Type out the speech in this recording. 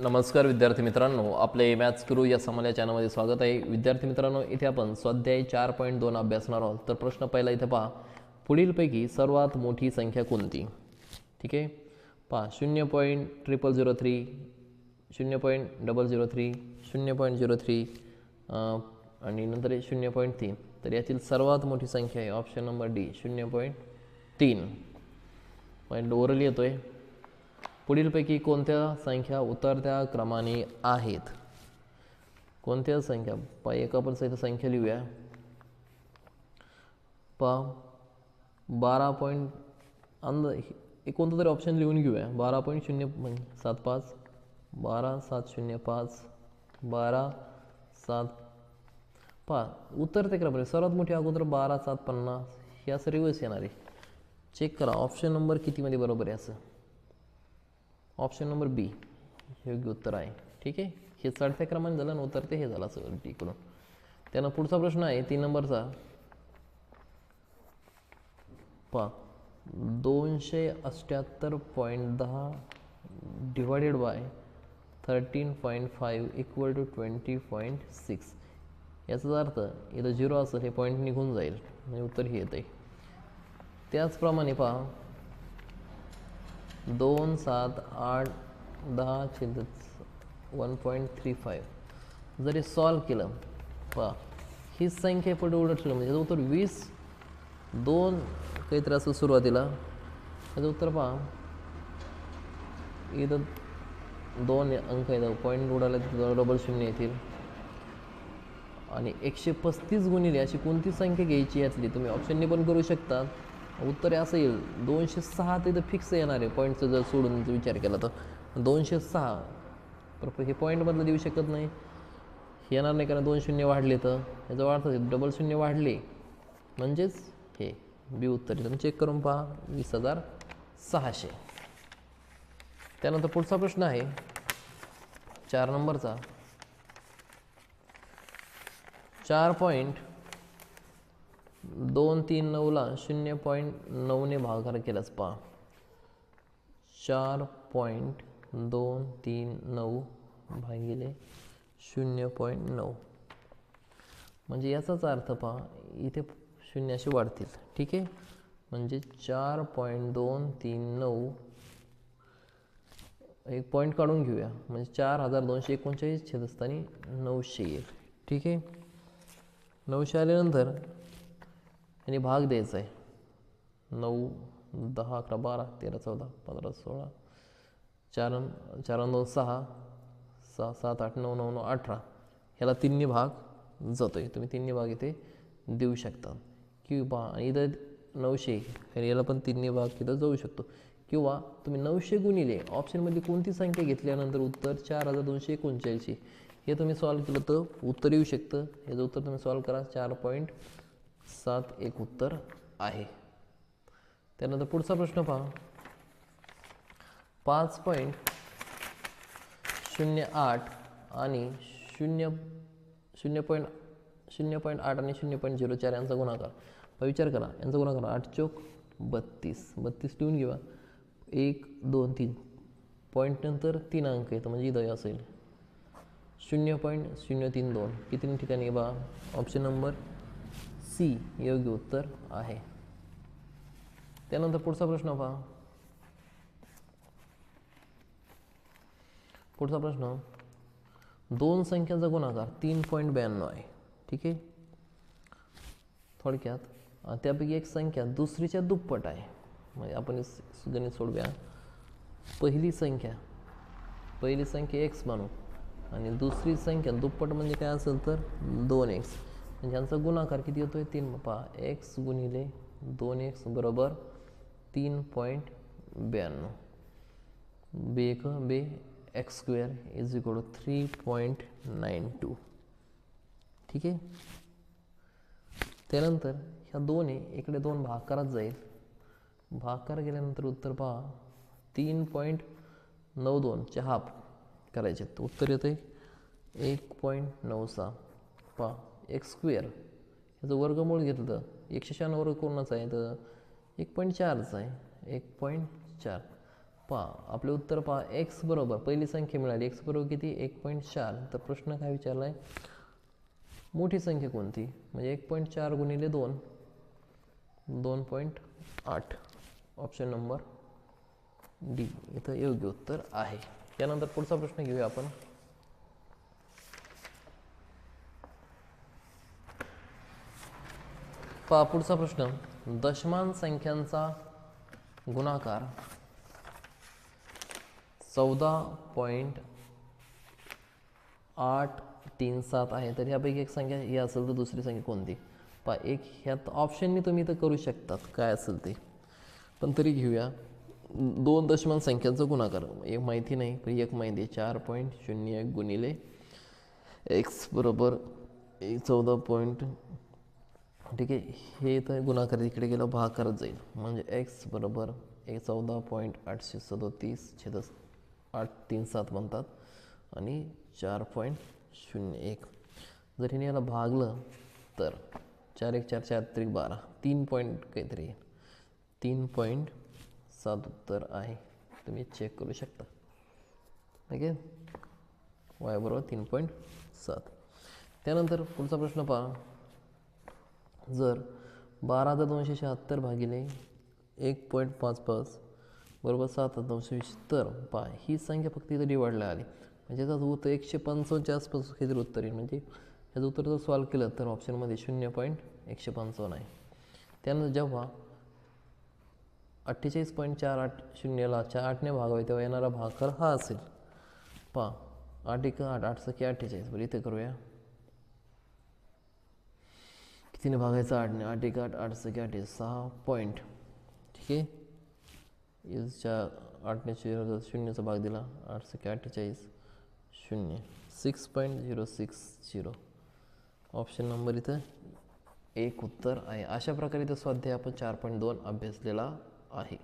नमस्कार विद्यार्थी मित्रांनो आपले मॅथ्स गुरु या समाल्या चॅनलमध्ये स्वागत आहे. विद्यार्थी मित्रांनो इथे आपण स्वाध्याय चार पॉईंट दोन अभ्यासणार आहोत. तर प्रश्न पहिला इथे पहा. पुढीलपैकी सर्वात मोठी संख्या कोणती? ठीक आहे? पहा शून्य पॉईंट ट्रिपल झिरो थ्री शून्य पॉईंट डबल झिरो थ्री शून्य पॉईंट झिरो थ्री आणि नंतर शून्य पॉईंट तीन. तर यातील सर्वात मोठी संख्या आहे ऑप्शन नंबर डी शून्य पॉईंट तीन. पॉईंट ओरल येतो आहे पुढीलपैकी कोणत्या संख्या उतरत्या क्रमाने आहेत? कोणत्या संख्या? पा एक आपण इथं संख्या लिहूया. पा बारा पॉईंट अंद एक कोणतं तरी ऑप्शन लिहून घेऊया. बारा पॉईंट शून्य म्हणजे सात पाच बारा सात शून्य पाच बारा सात पा उतरते क्रमाने. सर्वात मोठी अगोदर बारा सात पन्नास ह्या असं रिवर्स येणार आहे. चेक करा ऑप्शन नंबर कितीमध्ये बरोबर आहे असं. Option number B. योग्य उत्तर आहे. ठीक आहे? हे चढत्या क्रमाने झालं आणि उतरते हे झालं सगळं टिकडून त्यानं पुढचा प्रश्न आहे तीन नंबरचा. पा दोनशे अठ्ठ्याहत्तर पॉईंट दहा divided by thirteen point five equal to twenty point six याचा अर्थ इथं झिरो असेल हे पॉईंट निघून जाईल. म्हणजे उत्तर हे येतं आहे त्याचप्रमाणे पहा दोन सात आठ दहा छेद वन पॉईंट थ्री फाईव्ह. जरी सॉल्व केलं पहा ही संख्या पुढे उलट ठेवलं म्हणजे याचं उत्तर वीस दोन काहीतरी असं सुरुवातीला. याचं उत्तर पहा इथं दोन अंक येतात पॉईंट उडाले तिथं डबल शून्य येतील. आणि एकशे पस्तीस गुणिले अशी कोणती संख्या घ्यायची यातली तुम्ही ऑप्शनने पण करू शकता. उत्तर असं येईल दोनशे सहा तिथं फिक्स येणार आहे. पॉईंटचं जर सोडून विचार केला तर. दोनशे सहा. पर हे पॉईंटमधलं देऊ शकत नाही. हे येणार नाही कारण दोन शून्य वाढले तर. याचा अर्थ डबल शून्य वाढले. म्हणजेच हे बी उत्तर तुम्ही चेक करून पहा. वीस हजार सहाशे. त्यानंतर पुढचा प्रश्न आहे. चार नंबरचा. चार पॉईंट दोन तीन नऊला शून्य पॉईंट नऊने भागाकार केलाच पहा. चार पॉईंट दोन तीन नऊ भागिले शून्य पॉईंट नऊ. म्हणजे याचाच अर्थ पहा इथे शून्य असे वाढतील. ठीक आहे? म्हणजे चार पॉईंट दोन तीन नऊ. एक पॉईंट काढून घेऊया. म्हणजे चार हजार दोनशे एकोणचाळीस छेदस्थानी नऊशे एक. ठीक आहे? नऊशे आल्यानंतर याने भाग द्यायचा आहे नऊ दहा अकरा बारा तेरा चौदा पंधरा सोळा चार चार दोन सहा सहा सात आठ नऊ नऊ नऊ अठरा. ह्याला तिन्ही भाग जातो आहे तुम्ही तिन्ही भाग इथे देऊ शकता. किंवा इथं नऊशे याला पण तिन्ही भाग इथं जाऊ शकतो. किंवा तुम्ही नऊशे गुणिले ऑप्शनमध्ये कोणती संख्या घेतल्यानंतर उत्तर चार हजार दोनशे एकोणचाळीसशे. हे तुम्ही सॉल्व केलं तर उत्तर येऊ शकतं. याचं उत्तर तुम्ही सॉल्व करा. चार पॉईंट सात एक उत्तर आहे. त्यानंतर पुढचा प्रश्न पहा. पाच पॉईंट शून्य आठ आणि शून्य शून्य पॉईंट शून्य पॉईंट आठ आणि शून्य पॉईंट झिरो चार यांचा गुणाकार. मग विचार करा. यांचा गुणाकार आठ चौक बत्तीस. बत्तीस लिहून घेवा. एक दोन तीन. पॉईंट नंतर तीन अंक येतं म्हणजे इथं असेल. शून्य पॉईंट शून्य तीन दोन. किती ठिकाणी बा? ऑप्शन नंबर सी योग्य उत्तर आहे. त्यानंतर पुढचा प्रश्न पहा. पुढचा प्रश्न दोन संख्यांचा गुणाकार तीन पॉईंट ब्याण्णव आहे. ठीक आहे? थोडक्यात त्यापैकी एक संख्या दुसरीच्या दुप्पट आहे. म्हणजे आपण गणित सोडूया. पहिली संख्या पहिली संख्या एक्स मानू आणि दुसरी संख्या दुप्पट म्हणजे काय असेल तर दोन एक्स म्हणजे यांचा गुणाकार किती होतोय? तीन. पहा एक्स गुणिले दोन एक्स बरोबर तीन पॉईंट ब्याण्णव. बे एक बे x square is equal to three point nine two. ठीक आहे? त्यानंतर ह्या दोन आहे इकडे दोन भाकारात जाईल. भाकार गेल्यानंतर उत्तर पहा. तीन पॉईंट नऊ दोनचे हाफ करायचे तर उत्तर येतं आहे एक पॉईंट नऊ सहा. पहा. एक्स स्क्वेअर ह्याचं वर्गमूळ घेतलं. तर एकशे शहाण्णव वर्ग कोणाचा आहे? तर एक पॉईंट चारचा आहे. एक पॉईंट चार. पहा आपले उत्तर पहा. एक्स बरोबर. पहिली संख्या मिळाली. एक्स बरोबर किती? एक पॉईंट चार. तर प्रश्न काय विचारला आहे मोठी संख्या कोणती? म्हणजे एक पॉईंट चार गुणिले दोन. दोन पॉईंट आठ. ऑप्शन नंबर डी इथं योग्य उत्तर आहे. त्यानंतर पुढचा प्रश्न घेऊया आपण. पहा पुढचा प्रश्न. दशमान संख्यांचा गुणाकार. चौदा पॉईंट आठ तीन सात आहे. तर ह्यापैकी एक संख्या ही असेल तर दुसरी संख्या कोणती? पहा एक ह्यात ऑप्शननी तुम्ही तर करू शकतात. काय असेल ते? पण तरी घेऊया. दोन दशमान संख्यांचा गुणाकार. एक माहिती नाही पण एक माहिती आहे. चार पॉईंट शून्य एक गुणिले एक्स बरोबर एक चौदा पॉईंट ठीक आहे? हे इथं गुणाकार इकडे गेलं भाग करत जाईल. म्हणजे एक्स बरोबर एक चौदा पॉईंट आठशे सदोतीस छेदस आठ तीन सात म्हणतात आणि चार पॉईंट शून्य एक. जर हिने याला भागलं तर चार एक चार चार त्रिक बारा तीन पॉईंट काहीतरी येईल तीन पॉईंट सात उत्तर आहे. तुम्ही चेक करू शकता. ठीक आहे? वाय बरोबर तीन पॉईंट सात. त्यानंतर पुढचा प्रश्न पहा. जर बारा हजार दोनशे शहात्तर भागिले एक पॉईंट पाच पाच बरोबर सात हजार दोनशे वीस तर ही संख्या फक्त इथं डिवाइडला आली. म्हणजे त्याचं उत्तर एकशे पंचावन्नच्या आसपास काहीतरी उत्तर येईल. म्हणजे ह्याचं उत्तर जर सॉल्व केलं तर ऑप्शनमध्ये शून्य पॉईंट एकशे पंचावन्न आहे. त्यानंतर जेव्हा अठ्ठेचाळीस पॉईंट चार आठ शून्यला चार आठने भागावे तेव्हा येणारा भाकर हा असेल. पहा आठ एक आठ आठ सखी अठ्ठेचाळीस. बरं इथे करूया. कितीने भागायचं आठने आठ एक आठ आठ सगळे आठ सहा पॉईंट ठीक आहे? इसच्या आठने शून्य शून्यचा भाग दिला. आठ सगळे अठ्ठेचाळीस शून्य. Six point zero six zero option number इथं एक उत्तर आहे. अशा प्रकारे तो स्वाध्याय आपण चार पॉईंट दोन अभ्यासलेला आहे.